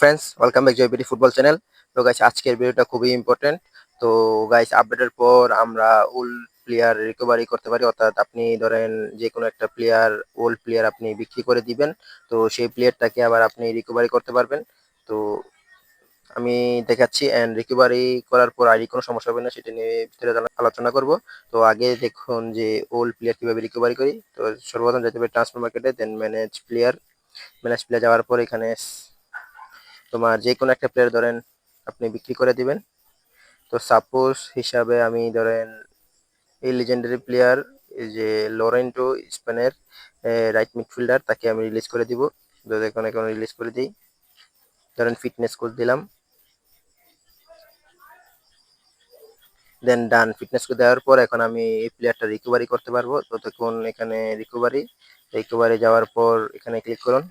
Friends welcome back Joy BD football channel তো guys আজকের ভিডিওটা খুবই ইম্পর্টেন্ট তো গাইস আপডেটের পর আমরা ওল্ড প্লেয়ার রিকভারি করতে পারি। অর্থাৎ আপনি ধরেন যে কোনো একটা প্লেয়ার ওল্ড প্লেয়ার আপনি বিক্রি করে দিবেন। তো, সেই প্লেয়ারটাকে আবার আপনি রিকভারি করতে পারবেন। তো, আমি দেখাচ্ছি অ্যান্ড রিকভারি করার পর আইডি কোনো সমস্যা হবে না, সেটা নিয়ে ভিতরে আলোচনা করব। তো, আগে দেখুন যে ওল্ড প্লেয়ার কীভাবে রিকভারি করি। তো, সর্বপ্রথম যেতে হবে ট্রান্সফার মার্কেটে then manage player manage player যাওয়ার পর এখানে তোমার যে কোনো একটা প্লেয়ার ধরেন আপনি বিক্রি করে দিবেন। তো সাপোজ হিসাবে আমি ধরেন এই লিজেন্ডারি প্লেয়ার যে লরেন্টো স্পেনের রাইট মিডফিল্ডার তাকে আমি রিলিজ করে দিব। তো দেখুন এখন রিলিজ করে দিই, ধরেন ফিটনেস কোচ দিলাম। দেন ডান ফিটনেস কোচ দেওয়ার পর এখন আমি এই প্লেয়ারটা রিকভারি করতে পারব। তো দেখুন এখানে রিকভারি রিকভারি যাওয়ার পর এখানে ক্লিক করুন।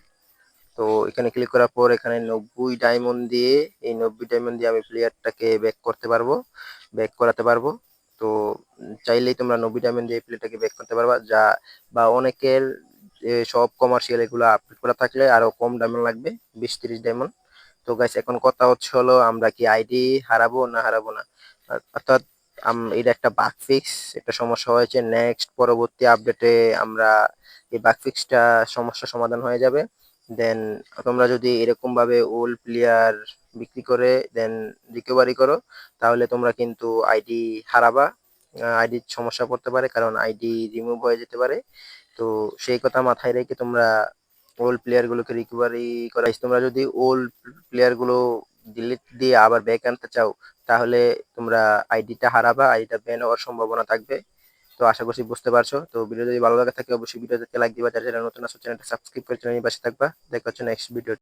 তো এখানে ক্লিক করার পর এখানে নব্বই ডায়মন্ড দিয়ে এই নব্বই ডায়মন্ড দিয়ে আমি প্লেয়ারটাকে ব্যাক করতে পারব ব্যাক করাতে পারব। তো চাইলেই তোমরা নব্বই ডায়মন্ড দিয়ে প্লেয়ারটাকে ব্যাক করতে পারবা, যা বা অনেকের সব কমার্শিয়াল এগুলো আপডেট করা থাকলে আরও কম ডায়মন্ড লাগবে, বিশ তিরিশ ডায়মন্ড তো গাইস এখন কথা হচ্ছে হলো আমরা কি আইডি হারাবো না হারাবো না? অর্থাৎ এটা একটা বাগ ফিক্স একটা সমস্যা হয়েছে। নেক্সট পরবর্তী আপডেটে আমরা এই বাগ ফিক্সটা সমস্যা সমাধান হয়ে যাবে। দেন তোমরা যদি এরকম ভাবে ওল্ড প্লেয়ার বিক্রি করে দেন রিকভারি করো, তাহলে তোমরা কিন্তু আইডি হারাবা। আইডির সমস্যা পড়তে পারে, কারণ আইডি রিমুভ হয়ে যেতে পারে। তো সেই কথা মাথায় রেখে তোমরা ওল্ড প্লেয়ার গুলোকে রিকভারি করা। তোমরা যদি ওল্ড প্লেয়ারগুলো ডিলিট দিয়ে আবার ব্যাক আনতে চাও, তাহলে তোমরা আইডিটা হারাবা। আইডিটা ব্যান হওয়ার সম্ভাবনা থাকবে। তো আশা করছি বুঝতে পারছ। তো ভিডিও যদি ভালো লাগে থাকে, অবশ্যই ভিডিওতে লাইক দিবা। যারা যারা নতুন আসছো চ্যানেলটা সাবস্ক্রাইব করে চ্যানেলের পাশে থাকবা। দেখা হচ্ছে নেক্সট ভিডিও